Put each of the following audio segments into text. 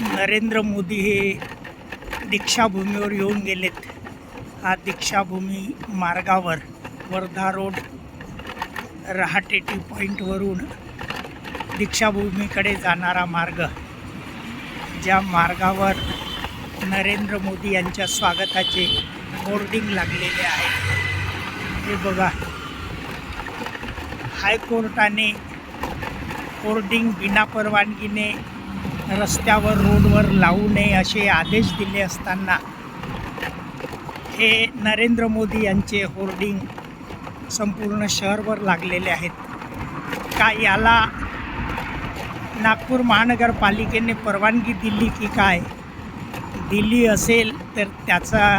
नरेंद्र मोदी हे दीक्षाभूमीवर येऊन गेलेत. हा दीक्षाभूमी मार्गावर वर्धा रोड रहाटे टी पॉईंटवरून दीक्षाभूमीकडे जाणारा मार्ग. ज्या मार्गावर नरेंद्र मोदी यांच्या स्वागताचे होर्डिंग लागलेले आहे. हे बघा. हायकोर्टाने होर्डिंग बिना परवानगीने रस्त्यावर रोडवर लावू नये असे आदेश दिले असताना हे नरेंद्र मोदी यांचे होर्डिंग संपूर्ण शहरभर लागलेले आहेत. का याला नागपूर महानगरपालिकेने परवानगी दिली की काय? दिली असेल तर त्याचा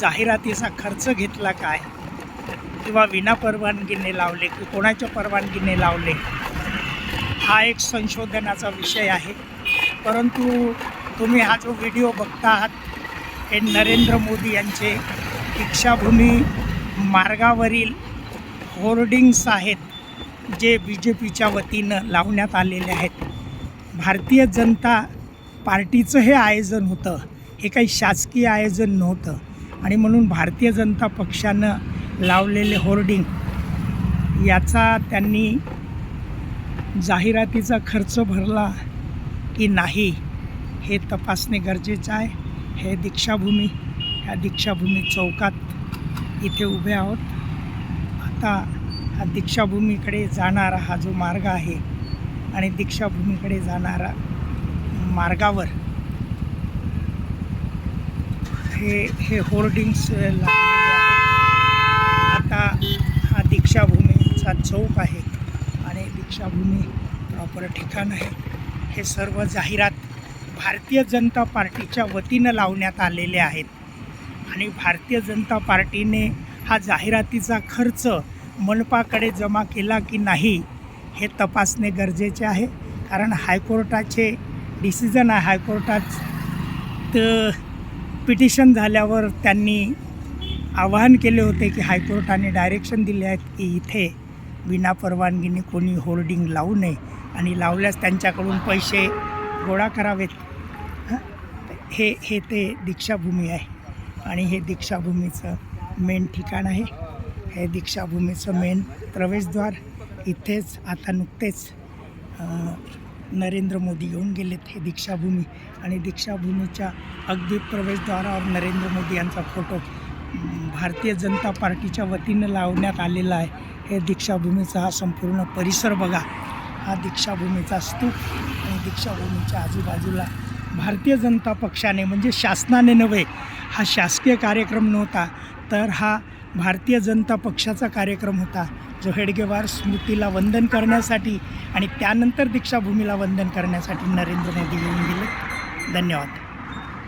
जाहिरातीचा खर्च घेतला काय? किंवा विना परवानगीने लावले की कोणाच्या परवानगीने लावले? हा एक संशोधनाचा विषय आहे. परंतु तुम्ही हा जो व्हिडिओ बघता आहात हे नरेंद्र मोदी यांचे दीक्षाभूमी मार्गावरील होर्डिंग्स आहेत जे बी जे पीच्या वतीनं लावण्यात आलेले आहेत. भारतीय जनता पार्टीचं हे आयोजन होतं हे काही शासकीय आयोजन नव्हतं. आणि म्हणून भारतीय जनता पक्षानं लावलेले होर्डिंग याचा त्यांनी जाहिरातीचा खर्च भरला की नाही. हे तपासणे गरजेचं आहे. हे दीक्षाभूमी ह्या दीक्षाभूमी चौकात इथे उभे आहोत. आता हा दीक्षाभूमीकडे जाणारा हा जो मार्ग आहे आणि दीक्षाभूमीकडे जाणारा मार्गावर हे हे होर्डिंग्स लागलेले आहेत. आता हा दीक्षाभूमीचा चौक आहे आणि दीक्षाभूमी प्रॉपर ठिकाण आहे. हे सर्व जाहिरात भारतीय जनता पार्टीच्या वतीनं लावण्यात आलेले आहेत. आणि भारतीय जनता पार्टीने हा जाहिरातीचा खर्च मनपाकडे जमा केला की नाही हे तपासणे गरजेचे आहे. कारण हायकोर्टाचे डिसिजन आहे हायकोर्टात पिटिशन झाल्यावर त्यांनी आवाहन केले होते की हायकोर्टाने डायरेक्शन दिले आहेत की इथे विना परवानगीने कोणी होर्डिंग लावू नये. आणि लावल्यास त्यांच्याकडून पैसे गोळा करावेत. हे? हे ते दीक्षाभूमी आहे. आणि हे दीक्षाभूमीचं मेन ठिकाण आहे. हे दीक्षाभूमीचं मेन प्रवेशद्वार. इथेच आता नुकतेच नरेंद्र मोदी येऊन गेलेत हे दीक्षाभूमी. आणि दीक्षाभूमीच्या अगदी प्रवेशद्वारावर नरेंद्र मोदी यांचा फोटो भारतीय जनता पार्टीच्या वतीनं लावण्यात आलेला आहे. हे दीक्षाभूमीचा हा संपूर्ण परिसर बघा. हा दीक्षाभूमीचा स्तूप आणि दीक्षाभूमीच्या आजूबाजूला भारतीय जनता पक्षाने म्हणजे शासनाने नव्हे हा शासकीय कार्यक्रम नव्हता तर हा भारतीय जनता पक्षाचा कार्यक्रम होता जो हेडगेवार स्मृतीला वंदन करण्यासाठी आणि त्यानंतर दीक्षाभूमीला वंदन करण्यासाठी नरेंद्र मोदी येऊन गेले. धन्यवाद.